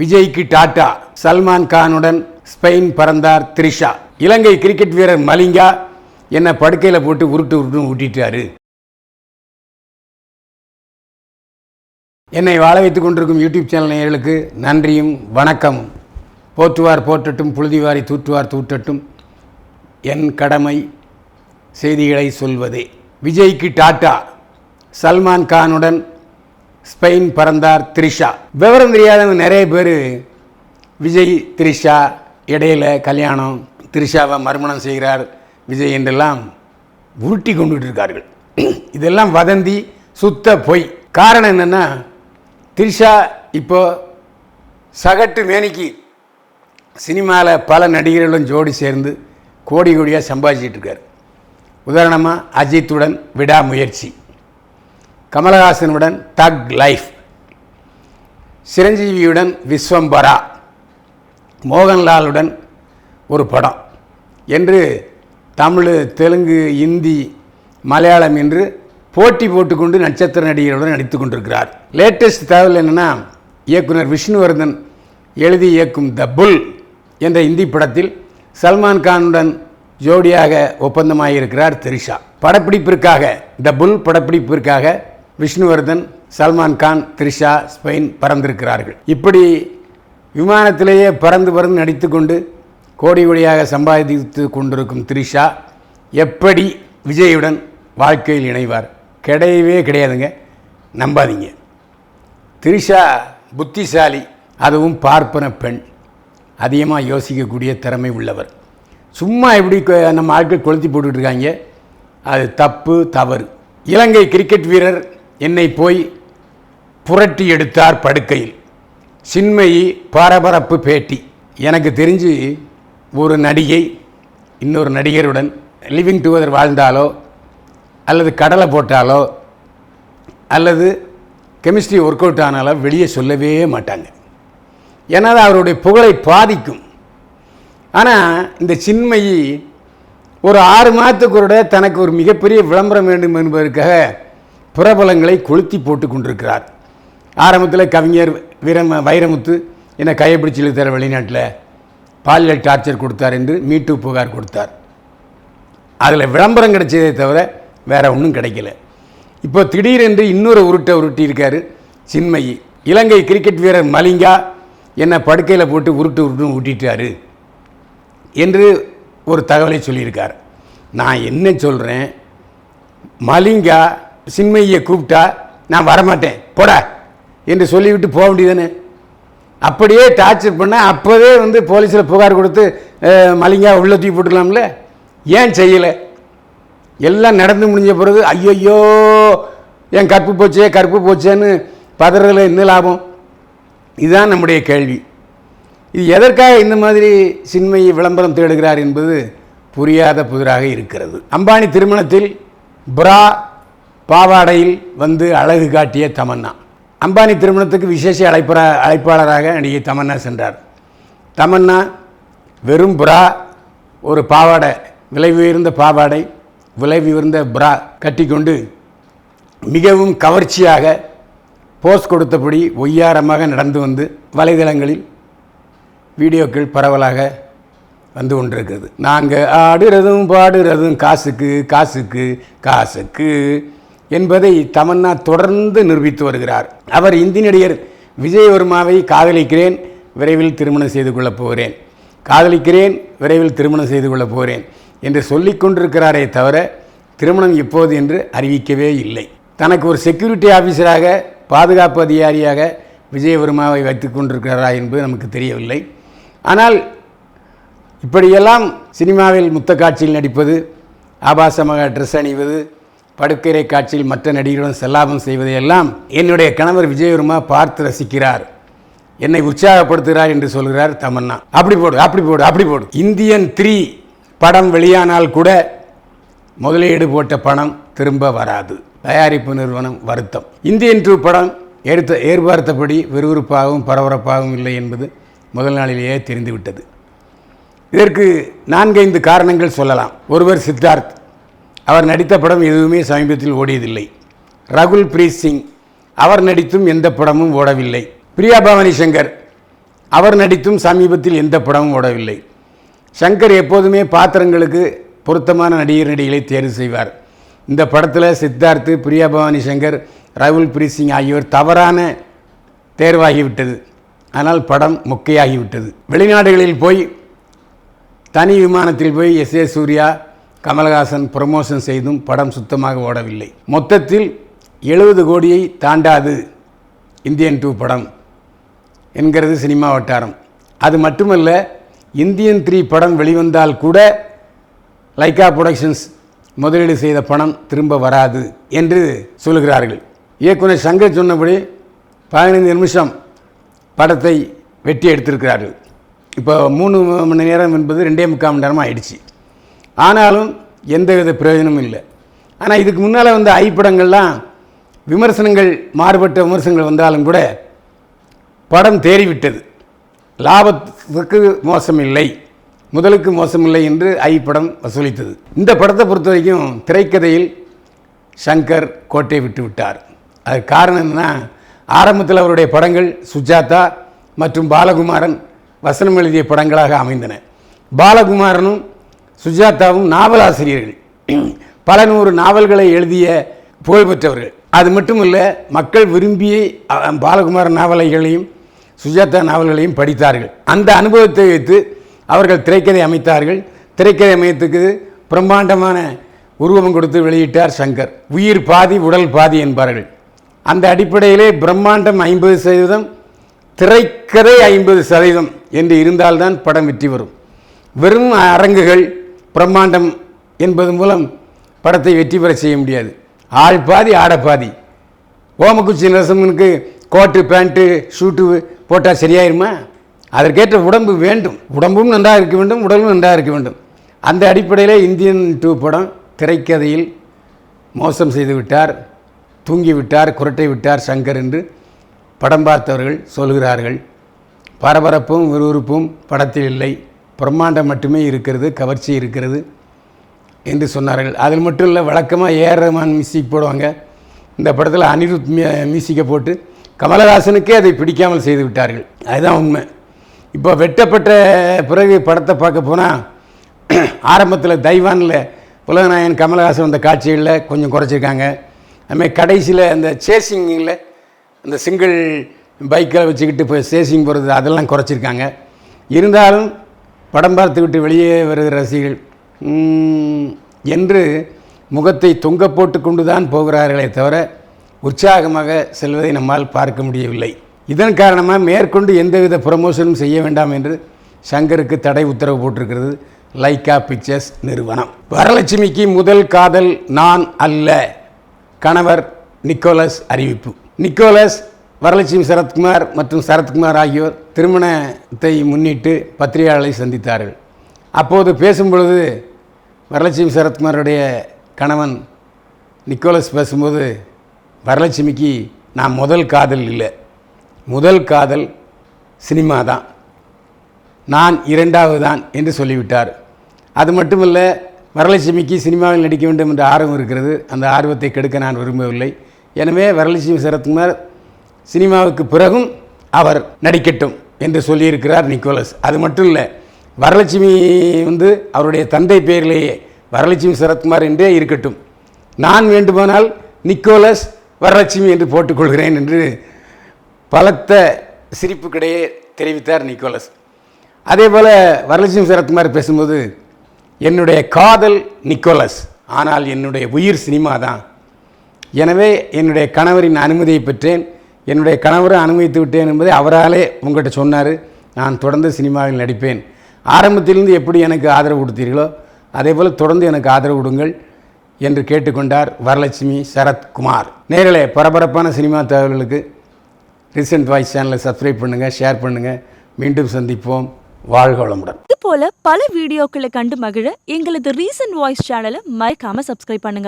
விஜய்க்கு டாட்டா சல்மான் கானுடன் ஸ்பெயின் பறந்தார் த்ரிஷா. இலங்கை கிரிக்கெட் வீரர் மலிங்கா என்னை படுக்கையில் போட்டு உருட்டு உருட்டுன்னு ஊட்டிட்டாரு. என்னை வாழ வைத்துக் கொண்டிருக்கும் யூடியூப் சேனல் நேயர்களுக்கு நன்றியும் வணக்கமும். போற்றுவார் போற்றட்டும் புழுதிவாரி தூற்றுவார் தூற்றட்டும். என் கடமை செய்திகளை சொல்வதே. விஜய்க்கு டாட்டா சல்மான் கானுடன் ஸ்பெயின் பறந்தார் த்ரிஷா. விவரம் தெரியாதவங்க நிறைய பேர் விஜய் த்ரிஷா இடையில கல்யாணம் த்ரிஷாவை மறுமணம் செய்கிறார் விஜய் என்றெல்லாம் உருட்டி கொண்டுட்டு இருக்கார்கள். இதெல்லாம் வதந்தி சுத்த பொய். காரணம் என்னென்னா த்ரிஷா இப்போ சகட்டு மேனிக்கு சினிமாவில் பல நடிகர்களும் ஜோடி சேர்ந்து கோடி கோடியாக சம்பாதிச்சிட்டு இருக்கார். உதாரணமாக அஜித்துடன் விடாமுயற்சி. கமலஹாசனுடன் தக் லைஃப். சிரஞ்சீவியுடன் விஸ்வம்பரா. மோகன்லாலுடன் ஒரு படம். என்று தமிழ் தெலுங்கு இந்தி மலையாளம் என்று போட்டி போட்டுக்கொண்டு நட்சத்திர நடிகர்களுடன் நடித்து கொண்டிருக்கிறார். லேட்டஸ்ட் தகவல் என்னென்னா இயக்குனர் விஷ்ணுவர்தன் எழுதி இயக்கும் த புல் என்ற இந்தி படத்தில் சல்மான் கானுடன் ஜோடியாக ஒப்பந்தமாகியிருக்கிறார் திரிஷா. படப்பிடிப்பிற்காக த புல் படப்பிடிப்பிற்காக விஷ்ணுவர்தன் சல்மான் கான் த்ரிஷா ஸ்பெயின் பறந்திருக்கிறார்கள். இப்படி விமானத்திலேயே பறந்து பறந்து நடித்துக்கொண்டு கோடி கோடியாக சம்பாதித்து கொண்டிருக்கும் த்ரிஷா எப்படி விஜயுடன் வாழ்க்கையில் இணைவார்? கிடையவே கிடையாதுங்க. நம்பாதீங்க. த்ரிஷா புத்திசாலி அதுவும் பார்ப்பன பெண். அதிகமாக யோசிக்கக்கூடிய திறமை உள்ளவர். சும்மா எப்படி நம்ம ஆட்கள் கொளுத்தி போட்டுட்ருக்காங்க அது தப்பு தவறு. இலங்கை கிரிக்கெட் வீரர் என்னை போய் புரட்டி எடுத்தார் படுக்கையில். சின்மயி பரபரப்பு பேட்டி. எனக்கு தெரிஞ்சு ஒரு நடிகை இன்னொரு நடிகருடன் லிவிங் டுகெதர் வாழ்ந்தாலோ அல்லது கடலை போட்டாலோ அல்லது கெமிஸ்ட்ரி ஒர்க் அவுட் ஆனாலோ வெளியே சொல்லவே மாட்டாங்க. ஏன்னா அவருடைய புகழை பாதிக்கும். ஆனால் இந்த சின்மயி ஒரு ஆறு மாதத்துக்கு ஒரு தனக்கு ஒரு மிகப்பெரிய விளம்பரம் வேண்டும் என்பதற்காக பிரபலங்களை கொளுத்தி போட்டு கொண்டிருக்கிறார். ஆரம்பத்தில் கவிஞர் வீரம வைரமுத்து என்னை கையை பிடிச்சி இழுத்தார் வெளிநாட்டில். பாலியல் டார்ச்சர் கொடுத்தார் என்று மீட்டு புகார் கொடுத்தார். அதில் விளம்பரம் கிடைச்சதே தவிர வேற ஒன்றும் கிடைக்கல. இப்போ திடீரென்று இன்னொரு உருட்டை உருட்டி இருக்கார் சின்மயி. இலங்கை கிரிக்கெட் வீரர் மலிங்கா என்னை படுக்கையில் போட்டு உருட்டு உருட்டு ஊட்டிட்டாரு என்று ஒரு தகவலை சொல்லியிருக்கார். நான் என்ன சொல்கிறேன் மலிங்கா சின்மையை கூப்பிட்டா நான் வரமாட்டேன். போட. என்று சொல்லிவிட்டு போக வேண்டியதானே அப்படியே டார்ச்சர் பண்ண அப்போவே வந்து போலீஸில் புகார் கொடுத்து மலிங்கா உள்ள தூக்கி போட்டுக்கலாம்ல ஏன் செய்யலை? எல்லாம் நடந்து முடிஞ்ச பிறகு ஐயையோ என் கற்பு போச்சே கற்பு போச்சேன்னு பதறதில் என்ன லாபம்? இதுதான் நம்முடைய கேள்வி. இது எதற்காக இந்த மாதிரி சின்மையை விளம்பரம் தேடுகிறார் என்பது புரியாத புதிராக இருக்கிறது. அம்பானி திருமணத்தில் பிரா பாவாடையில் வந்து அழகு காட்டிய தமன்னா. அம்பானி திருமணத்துக்கு விசேஷ அழைப்பற அழைப்பாளராக நடிகை தமன்னா சென்றார். தமன்னா வெறும் புறா ஒரு பாவாடை விலை உயர்ந்த பாவாடை விலை உயர்ந்த புறா கட்டிக்கொண்டு மிகவும் கவர்ச்சியாக போஸ் கொடுத்தபடி ஒய்யாரமாக நடந்து வந்து வலைதளங்களில் வீடியோக்கள் பரவலாக வந்து கொண்டிருக்கிறது. நாங்கள் ஆடுறதும் பாடுறதும் காசுக்கு காசுக்கு காசுக்கு. என்பதை தமன்னா தொடர்ந்து நிரூபித்து வருகிறார். அவர் இந்தி நடிகர் விஜயவர்மாவை காதலிக்கிறேன் விரைவில் திருமணம் செய்து கொள்ளப் போகிறேன். காதலிக்கிறேன் விரைவில் திருமணம் செய்து கொள்ளப் போகிறேன் என்று சொல்லிக் கொண்டிருக்கிறாரே தவிர திருமணம் எப்போது என்று அறிவிக்கவே இல்லை. தனக்கு ஒரு செக்யூரிட்டி ஆஃபீஸராக பாதுகாப்பு அதிகாரியாக விஜயவர்மாவை வைத்து கொண்டிருக்கிறாரா என்பது நமக்கு தெரியவில்லை. ஆனால் இப்படியெல்லாம் சினிமாவில் முத்த காட்சியில் நடிப்பது ஆபாசமாக ட்ரெஸ் அணிவது படுக்கரை காட்சியில் மற்ற நடிகர்களுடன் செல்லாபம் செய்வதையெல்லாம் என்னுடைய கணவர் விஜயவர்மா பார்த்து ரசிக்கிறார். என்னை உற்சாகப்படுத்துகிறார் என்று சொல்கிறார் தமன்னா. அப்படி போடு அப்படி போடு அப்படி போடு. இந்தியன் த்ரீ படம் வெளியானால் கூட முதலீடு போட்ட பணம் திரும்ப வராது. தயாரிப்பு நிறுவனம் வருத்தம். இந்தியன் டூ படம் எடுத்த எதிர்பார்த்தபடி விறுவிறுப்பாகவும் பரபரப்பாகவும் இல்லை என்பது முதல் நாளிலேயே தெரிந்துவிட்டது. இதற்கு நான்கைந்து காரணங்கள் சொல்லலாம். ஒருவர் சித்தார்த் அவர் நடித்த படம் எதுவுமே சமீபத்தில் ஓடியதில்லை. ரகுல் பிரீத் சிங் அவர் நடித்தும் எந்த படமும் ஓடவில்லை. பிரியா பவானி சங்கர் அவர் நடித்தும் சமீபத்தில் எந்த படமும் ஓடவில்லை. சங்கர் எப்போதுமே பாத்திரங்களுக்கு பொருத்தமான நடிகர் நடிகளை தேர்வு செய்வார். இந்த படத்தில் சித்தார்த்து பிரியா பவானி சங்கர் ரகுல் பிரீத் சிங் ஆகியோர் தவறான தேர்வாகிவிட்டது. ஆனால் படம் மொக்கையாகிவிட்டது. வெளிநாடுகளில் போய் தனி விமானத்தில் போய் S A Surya Kamal Haasan promotion செய்தும் படம் சுத்தமாக ஓடவில்லை. மொத்தத்தில் எழுபது கோடியை தாண்டாது இந்தியன் டூ படம் என்கிறது சினிமா வட்டாரம். அது மட்டுமல்ல இந்தியன் த்ரீ படம் வெளிவந்தால் கூட லைக்கா புரொடக்ஷன்ஸ் முதலீடு செய்த பணம் திரும்ப வராது என்று சொல்கிறார்கள். இயக்குனர் சங்கர் சொன்னபடி பதினைந்து நிமிஷம் படத்தை வெட்டி எடுத்திருக்கிறார்கள். இப்போ மூணு மணி நேரம் என்பது ரெண்டே முக்கால் மணி நேரமாக ஆயிடுச்சு. ஆனாலும் எந்தவித பிரயோஜனமும் இல்லை. ஆனால் இதுக்கு முன்னால் வந்த ஐ படங்கள்லாம் விமர்சனங்கள் மாறுபட்ட விமர்சனங்கள் வந்தாலும் கூட படம் தேறிவிட்டது. லாபத்துக்கு மோசமில்லை. முதலுக்கு மோசமில்லை என்று ஐ படம் வசூலித்தது. இந்த படத்தை பொறுத்த வரைக்கும் திரைக்கதையில் சங்கர் கோட்டை விட்டு விட்டார். அது காரணம் என்னன்னா ஆரம்பத்தில் அவருடைய படங்கள் சுஜாதா மற்றும் பாலகுமாரன் வசனம் எழுதிய படங்களாக அமைந்தன. பாலகுமாரனும் சுஜாதாவும் நாவலாசிரியர்கள். பல நூறு நாவல்களை எழுதிய புகழ்பெற்றவர்கள் அது மட்டும் இல்லை மக்கள் விரும்பி பாலகுமார் பாலகுமாரன் நாவல்களையும் சுஜாதா நாவல்களையும் படித்தார்கள். அந்த அனுபவத்தை வைத்து அவர்கள் திரைக்கதை அமைத்தார்கள். திரைக்கதை அமையத்துக்கு பிரம்மாண்டமான உருவம் கொடுத்து வெளியிட்டார் சங்கர். உயிர் பாதி உடல் பாதி என்பார்கள். அந்த அடிப்படையிலே பிரம்மாண்டம் ஐம்பது சதவீதம் திரைக்கதை ஐம்பது சதவீதம் என்று இருந்தால்தான் படம் வெற்றி வரும் வெறும் அரங்குகள் பிரம்மாண்டம் என்பது மூலம் படத்தை வெற்றி பெற செய்ய முடியாது. ஆள் பாதி ஆட பாதி. ஓமக்குச்சி நரசிம்மனுக்கு கோட்டு பேண்ட்டு ஷூட்டு போட்டால் சரியாயிருமா? அதற்கேற்ற உடம்பு வேண்டும். உடம்பும் நன்றாக இருக்க வேண்டும் உடலும் நன்றாக இருக்க வேண்டும். அந்த அடிப்படையில் இந்தியன் டூ படம் திரைக்கதையில் மோசம் செய்து விட்டார் தூங்கி விட்டார் குரட்டை விட்டார் சங்கர் என்று படம் பார்த்தவர்கள் சொல்கிறார்கள். பரபரப்பும் விறுவிறுப்பும் படத்தில் இல்லை. பிரம்மாண்டம் மட்டுமே இருக்கிறது கவர்ச்சி இருக்கிறது என்று சொன்னார்கள். அதில் மட்டும் இல்லை வழக்கமாக ஏஆர் ரஹ்மான் மியூசிக் போடுவாங்க. இந்த படத்தில் அனிருத் மியூசிக்கை போட்டு கமலஹாசனுக்கே அதை பிடிக்காமல் செய்து விட்டார்கள். அதுதான் உண்மை. இப்போ வெட்டப்பட்ட பிறகு படத்தை பார்க்க போனால் ஆரம்பத்தில் தைவானில் புலகநாயன் கமலஹாசன் வந்த காட்சிகளில் கொஞ்சம் குறைச்சிருக்காங்க. அதுமாதிரி கடைசியில் அந்த சேசிங்கில் அந்த சிங்கிள் பைக்கில் வச்சுக்கிட்டு இப்போ சேசிங் போகிறது அதெல்லாம் குறைச்சிருக்காங்க. இருந்தாலும் படம் பார்த்துவிட்டு வெளியே வருகிற ரசிகர்கள். என்று முகத்தை தொங்க போட்டு கொண்டு தான் போகிறார்களே தவிர உற்சாகமாக செல்வதை நம்மால் பார்க்க முடியவில்லை. இதன் காரணமாக மேற்கொண்டு எந்தவித ப்ரமோஷனும் செய்ய வேண்டாம் என்று சங்கருக்கு தடை உத்தரவு போட்டிருக்கிறது. லைக்கா பிக்சர்ஸ் நிறுவனம். வரலட்சுமிக்கு முதல் காதல் நான் அல்ல. கணவர் நிக்கோலஸ் அறிவிப்பு. நிக்கோலஸ் வரலட்சுமி சரத்குமார் மற்றும் சரத்குமார் ஆகியோர் திருமணத்தை முன்னிட்டு பத்திரிகையாளர்களை சந்தித்தார்கள். அப்போது பேசும்பொழுது வரலட்சுமி சரத்குமாருடைய கணவன் நிக்கோலஸ் பேசும்போது வரலட்சுமிக்கு நான் முதல் காதல் இல்லை. முதல் காதல் சினிமா தான். நான் இரண்டாவது தான் என்று சொல்லிவிட்டார். அது மட்டுமல்ல வரலட்சுமிக்கு சினிமாவில் நடிக்க வேண்டும் என்ற ஆர்வம் இருக்கிறது. அந்த ஆர்வத்தை கெடுக்க நான் விரும்பவில்லை. எனவே வரலட்சுமி சரத்குமார் சினிமாவுக்கு பிறகும் அவர் நடிக்கட்டும் என்று சொல்லியிருக்கிறார் நிக்கோலஸ். அது மட்டும் இல்லை வரலட்சுமி வந்து அவருடைய தந்தை பெயரிலேயே வரலட்சுமி சரத்குமார் என்றே இருக்கட்டும். நான் வேண்டுமானால் நிக்கோலஸ் வரலட்சுமி என்று போட்டுக்கொள்கிறேன் என்று பலத்த சிரிப்புக்கிடையே தெரிவித்தார் நிக்கோலஸ். அதே போல் வரலட்சுமி சரத்குமார் பேசும்போது என்னுடைய காதல் நிக்கோலஸ் ஆனால் என்னுடைய உயிர் சினிமா தான் எனவே என்னுடைய கணவரின் அனுமதியை பெற்றேன். என்னுடைய கணவரை அனுமதித்து விட்டேன் என்பதை அவராலே உங்கள்கிட்ட சொன்னார். நான் தொடர்ந்து சினிமாவில் நடிப்பேன். ஆரம்பத்திலிருந்து எப்படி எனக்கு ஆதரவு கொடுத்தீர்களோ அதே போல் தொடர்ந்து எனக்கு ஆதரவு கொடுங்கள் என்று கேட்டுக்கொண்டார் வரலட்சுமி சரத்குமார். நேரிலே பரபரப்பான சினிமா தகவல்களுக்கு ரீசெண்ட் வாய்ஸ் சேனலை சப்ஸ்கிரைப் பண்ணுங்கள் ஷேர் பண்ணுங்கள் மீண்டும் சந்திப்போம். வாழ்க வளமுடன். இது போல பல வீடியோக்களை கண்டு மகிழ எங்களது ரீசன்ட் வாய்ஸ் சேனலை மறைக்காமல் சப்ஸ்கிரைப் பண்ணுங்க.